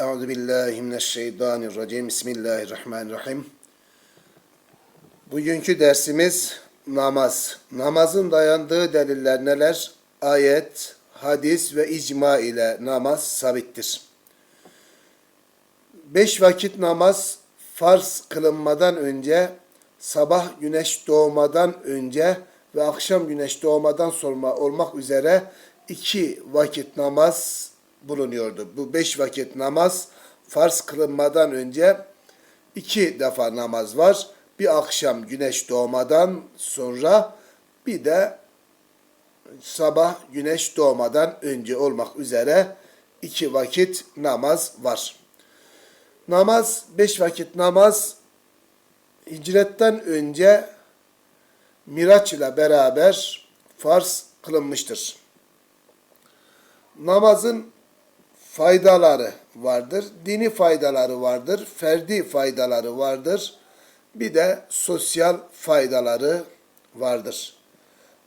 Euzu billahi mineşşeytanirracim. Bismillahirrahmanirrahim. Bugünkü dersimiz namaz. Namazın dayandığı deliller neler? Ayet, hadis ve icma ile namaz sabittir. Beş vakit namaz farz kılınmadan önce, sabah güneş doğmadan önce ve akşam güneş doğmadan sonra olmak üzere iki vakit namaz bulunuyordu. Bu beş vakit namaz farz kılınmadan önce iki defa namaz var. Bir akşam güneş doğmadan sonra bir de sabah güneş doğmadan önce olmak üzere iki vakit namaz var. Namaz, beş vakit namaz hicretten önce Miraç ile beraber farz kılınmıştır. Namazın faydaları vardır. Dini faydaları vardır. Ferdi faydaları vardır. Bir de sosyal faydaları vardır.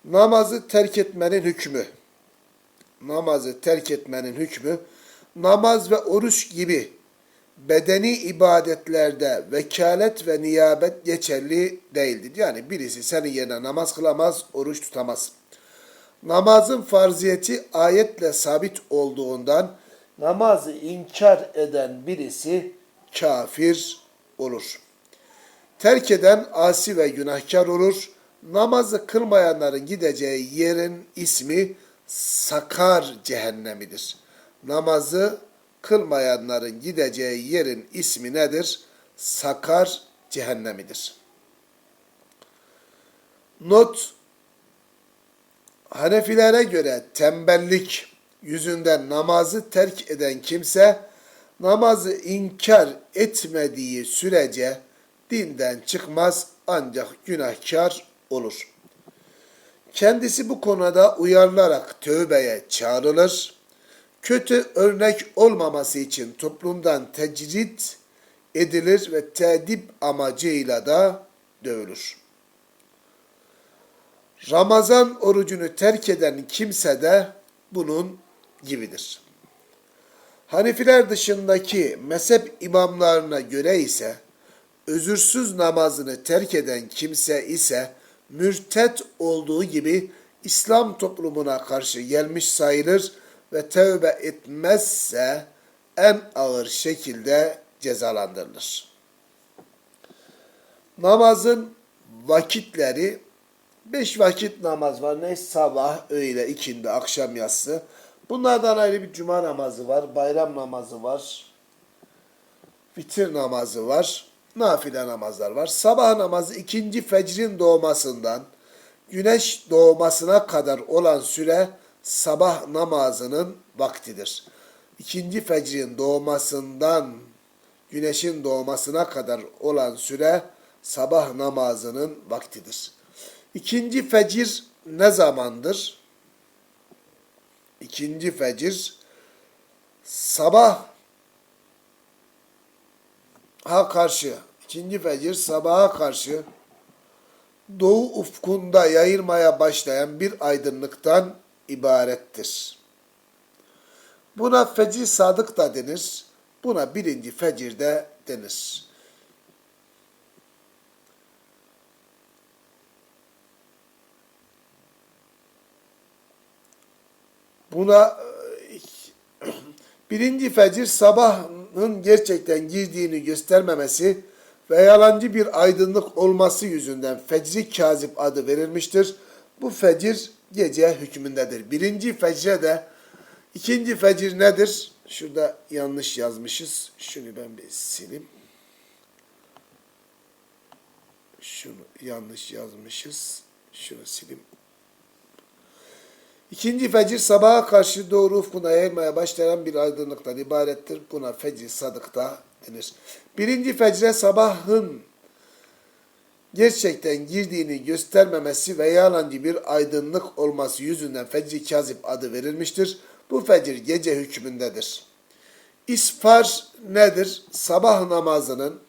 Namazı terk etmenin hükmü. Namazı terk etmenin hükmü namaz ve oruç gibi bedeni ibadetlerde vekalet ve niyabet geçerli değildir. Yani birisi senin yerine namaz kılamaz, oruç tutamaz. Namazın farziyeti ayetle sabit olduğundan namazı inkar eden birisi kafir olur. Terk eden asi ve günahkar olur. Namazı kılmayanların gideceği yerin ismi Sakar cehennemidir. Namazı kılmayanların gideceği yerin ismi nedir? Sakar cehennemidir. Not Hanefilere göre tembellik yüzünden namazı terk eden kimse namazı inkar etmediği sürece dinden çıkmaz ancak günahkar olur. Kendisi bu konuda uyarılarak tövbeye çağrılır. Kötü örnek olmaması için toplumdan tecrit edilir ve tedip amacıyla da dövülür. Ramazan orucunu terk eden kimse de bunun gibidir. Hanifiler dışındaki mezhep imamlarına göre ise özürsüz namazını terk eden kimse ise mürtet olduğu gibi İslam toplumuna karşı gelmiş sayılır ve tövbe etmezse en ağır şekilde cezalandırılır. Namazın vakitleri beş vakit namaz var. Ne sabah, öğle, ikindi, akşam yatsı. Bunlardan ayrı bir cuma namazı var, bayram namazı var, vitir namazı var, nafile namazlar var. Sabah namazı ikinci fecrin doğmasından güneş doğmasına kadar olan süre sabah namazının vaktidir. İkinci fecrin doğmasından güneşin doğmasına kadar olan süre sabah namazının vaktidir. İkinci fecir ne zamandır? İkinci fecir sabah ha karşı ikinci fecir sabaha karşı doğu ufkunda yayılmaya başlayan bir aydınlıktan ibarettir. Buna fecir sadık da denir. Buna birinci fecir de denir. Buna e, birinci fecir sabahın gerçekten girdiğini göstermemesi ve yalancı bir aydınlık olması yüzünden fecri kazip adı verilmiştir. Bu fecir gece hükmündedir. Birinci fecre de ikinci fecir nedir? Şurada yanlış yazmışız. Şunu ben bir sileyim. Şunu yanlış yazmışız. Şunu sileyim. İkinci fecir sabaha karşı doğru ufkuna yayılmaya başlayan bir aydınlıktan ibarettir. Buna fecir sadıkta denir. Birinci fecre sabahın gerçekten girdiğini göstermemesi ve yalancı bir aydınlık olması yüzünden fecri kazip adı verilmiştir. Bu fecir gece hükmündedir. İsfar nedir? Sabah namazının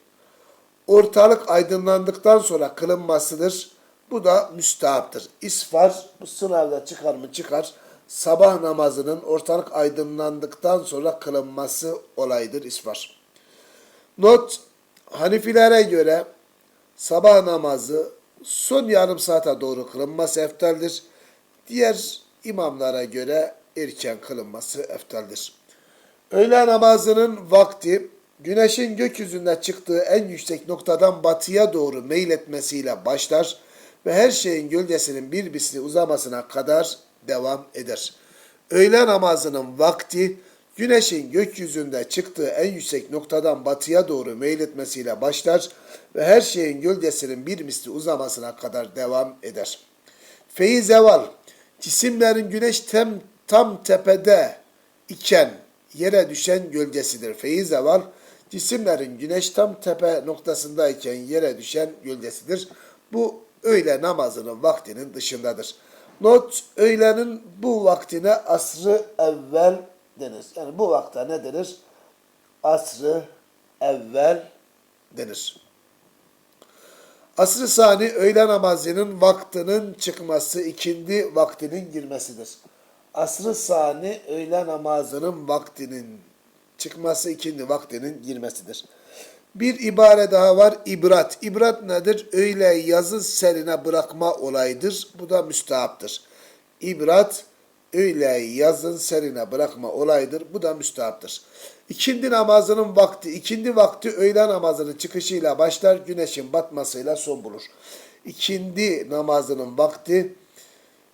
ortalık aydınlandıktan sonra kılınmasıdır. Bu da müstahaptır. İsfar bu sınavda çıkar mı çıkar. sabah namazının ortalık aydınlandıktan sonra kılınması olayıdır isvar. Not, Hanifilere göre sabah namazı son yarım saate doğru kılınması eftaldir. Diğer imamlara göre erken kılınması eftaldir. Öğle namazının vakti güneşin gökyüzünde çıktığı en yüksek noktadan batıya doğru meyletmesiyle başlar ve her şeyin gölgesinin birbirine uzamasına kadar devam eder. Öğle namazının vakti güneşin gökyüzünde çıktığı en yüksek noktadan batıya doğru meyletmesiyle başlar ve her şeyin gölgesinin bir misli uzamasına kadar devam eder. Feyi zeval, cisimlerin güneş tem, tam tepede iken yere düşen gölgesidir. Feyi zeval, cisimlerin güneş tam tepe noktasındayken yere düşen gölgesidir. Bu öğle namazının vaktinin dışındadır. Not, öğlenin bu vaktine asrı evvel denir. Yani bu vakte ne denir? Asrı evvel denir. Asr-ı sani öğle namazının vaktinin çıkması, ikindi vaktinin girmesidir. Asr-ı sani öğle namazının vaktinin çıkması, ikindi vaktinin girmesidir. Bir ibare daha var, ibrat. İbrat nedir? Öyle yazı serine bırakma olayıdır. Bu da müstahaptır. İbrat, öyle yazın serine bırakma olayıdır. Bu da müstahaptır. İkindi namazının vakti, ikindi vakti öğle namazının çıkışıyla başlar, güneşin batmasıyla son bulur. İkindi namazının vakti,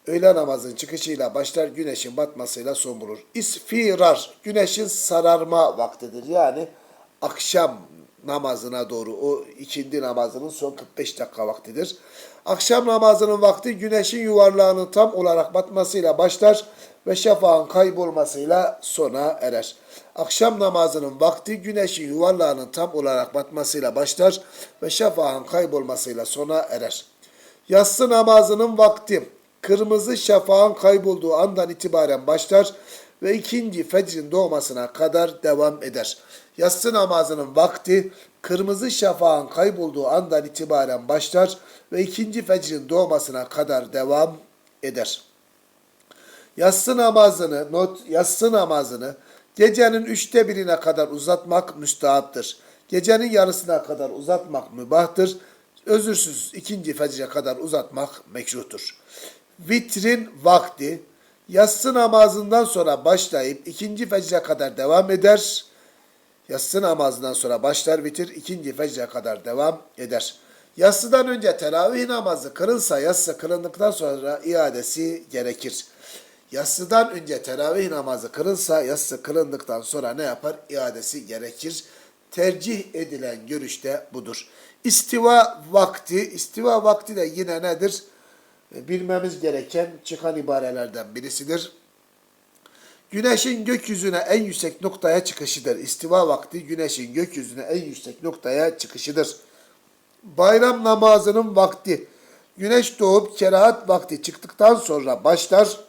öğle namazının çıkışıyla başlar, güneşin batmasıyla son bulur. İsfirar, güneşin sararma vaktidir. Yani akşam namazına doğru, o ikindi namazının son 45 dakika vaktidir. Akşam namazının vakti güneşin yuvarlağının tam olarak batmasıyla başlar ve şafağın kaybolmasıyla sona erer. Akşam namazının vakti güneşin yuvarlağının tam olarak batmasıyla başlar ve şafağın kaybolmasıyla sona erer. Yatsı namazının vakti kırmızı şafağın kaybolduğu andan itibaren başlar ve ikinci fecrin doğmasına kadar devam eder. Yatsı namazının vakti kırmızı şafağın kaybolduğu andan itibaren başlar ve ikinci fecrin doğmasına kadar devam eder. Yatsı namazını, not, yatsı namazını gecenin üçte birine kadar uzatmak müstahaptır. Gecenin yarısına kadar uzatmak mübahtır. Özürsüz ikinci fecre kadar uzatmak mekruhtur. Vitrin vakti yatsı namazından sonra başlayıp ikinci fecre kadar devam eder. Yatsı namazından sonra başlar bitir, ikinci fecre kadar devam eder. Yatsıdan önce teravih namazı kırılsa yatsı kılındıktan sonra iadesi gerekir. Yatsıdan önce teravih namazı kırılsa yatsı kılındıktan sonra ne yapar? İadesi gerekir. Tercih edilen görüş de budur. İstiva vakti, istiva vakti de yine nedir? Bilmemiz gereken çıkan ibarelerden birisidir. Güneşin gökyüzüne en yüksek noktaya çıkışıdır. İstiva vakti güneşin gökyüzüne en yüksek noktaya çıkışıdır. Bayram namazının vakti. Güneş doğup kerahat vakti çıktıktan sonra başlar.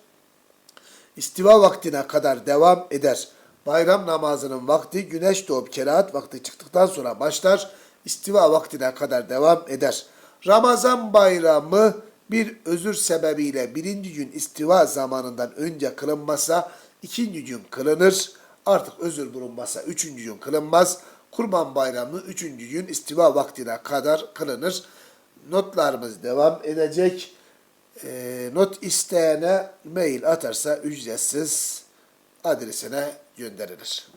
İstiva vaktine kadar devam eder. Bayram namazının vakti güneş doğup kerahat vakti çıktıktan sonra başlar. İstiva vaktine kadar devam eder. Ramazan bayramı bir özür sebebiyle birinci gün istiva zamanından önce kılınmasa ikinci gün kılınır. Artık özür bulunmasa üçüncü gün kılınmaz. Kurban bayramı üçüncü gün istiva vaktine kadar kılınır. Notlarımız devam edecek. E, not isteyene mail atarsa ücretsiz adresine gönderilir.